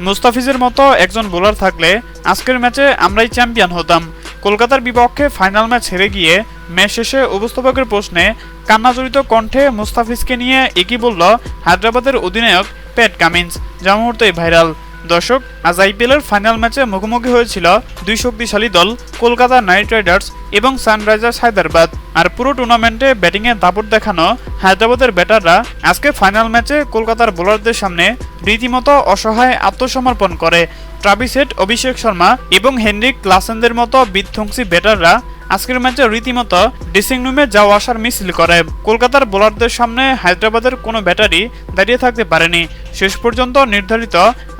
মুস্তাফিজের মতো একজন বোলার থাকলে আজকের ম্যাচে আমরাই চ্যাম্পিয়ন হতাম। কলকাতার বিপক্ষে ফাইনাল ম্যাচ হেরে গিয়ে ম্যাচ শেষে উপস্থাপকের প্রশ্নে কান্নাজড়িত কণ্ঠে মুস্তাফিজকে নিয়ে একই বলল হায়দ্রাবাদের অধিনায়ক প্যাট কামিন্স যা মুহূর্তেই ভাইরাল। দর্শক আজ আইপিএলের ফাইনাল ম্যাচে মুখোমুখি হয়েছিল দুই শক্তিশালী দল কলকাতা নাইট রাইডার্স এবং সানরাইজার্স হায়দ্রাবাদ। আর পুরো টুর্নামেন্টে ব্যাটিংয়ে দাপট দেখানো হায়দ্রাবাদের ব্যাটাররা আজকে ফাইনাল ম্যাচে কলকাতার বোলারদের সামনে রীতিমতো অসহায় আত্মসমর্পণ করে। ট্রাভিসেট, অভিষেক শর্মা এবং হেনরিক ক্লাসেনদের মতো বিধ্বংসী ব্যাটাররা আজকের ম্যাচে রীতিমতো ড্রেসিং রুমে যাওয়া আসার মিছিল করে। কলকাতার বোলারদের সামনে হায়দ্রাবাদের কোনো ব্যাটারি দাঁড়িয়ে থাকতে পারেনি। শেষ পর্যন্ত নির্ধারিত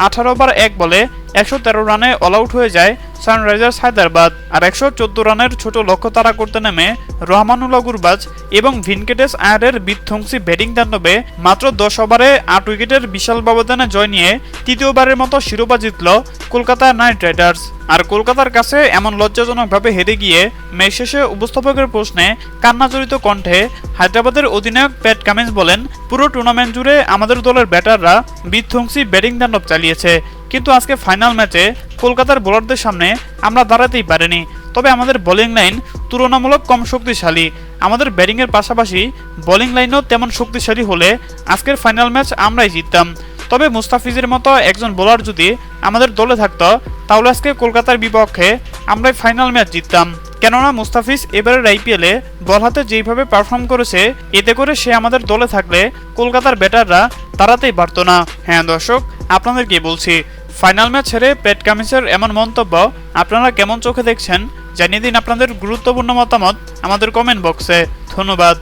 আঠারো ওভার এক বলে একশো তেরো রানে অল আউট হয়ে যায় সানরাইজার্স হায়দ্রাবাদ, আর একশো চোদ্দ রানের ছোট লক্ষ্য তারা করতে নেমে রহমানুল্লাহ গুরবাজ এবং ভিনকেটেস আয়ারের বিধ্বংসী ব্যাটিং তাণ্ডবে মাত্র দশ ওভারে আট উইকেটের বিশাল ব্যবধানে জয় নিয়ে তৃতীয়বারের মতো শিরোপা জিতল কলকাতা নাইট রাইডার্স। আর কলকাতার কাছে এমন লজ্জাজনকভাবে হেরে গিয়ে ম্যাচ শেষে উপস্থাপকের প্রশ্নে কান্নাজড়িত কণ্ঠে হায়দ্রাবাদের অধিনায়ক প্যাট কামিন্স বলেন, পুরো টুর্নামেন্ট জুড়ে আমাদের দলের ব্যাটাররা বিধ্বংসী ব্যাটিং তাণ্ডব চালিয়েছে। কিন্তু আজকে ফাইনাল ম্যাচে কলকাতার বোলারদের সামনে আমরা দাঁড়াতেই পারিনি। তবে আমাদের বোলিং লাইন তুলনামূলক কম শক্তিশালী। আমাদের ব্যাটিংয়ের পাশাপাশি বোলিং লাইনও তেমন শক্তিশালী হলে আজকের ফাইনাল ম্যাচ আমরাই জিততাম। তবে মুস্তাফিজের মতো একজন বোলার যদি আমাদের দলে থাকতো, তাহলে আজকে কলকাতার বিপক্ষে আমরাই ফাইনাল ম্যাচ জিততাম। কেননা মুস্তাফিজ এবারের আইপিএলে বল হাতে যেইভাবে পারফর্ম করেছে, এতে করে সে আমাদের দলে থাকলে কলকাতার ব্যাটাররা তাড়াতেই পারতো না। হ্যাঁ দর্শক আপনাদের কি বলছি, ফাইনাল ম্যাচ ছেড়ে পেট কামিসের এমন মন্তব্য আপনারা কেমন চোখে দেখছেন, জানিয়ে দিন আপনাদের গুরুত্বপূর্ণ মতামত আমাদের কমেন্ট বক্সে ধন্যবাদ।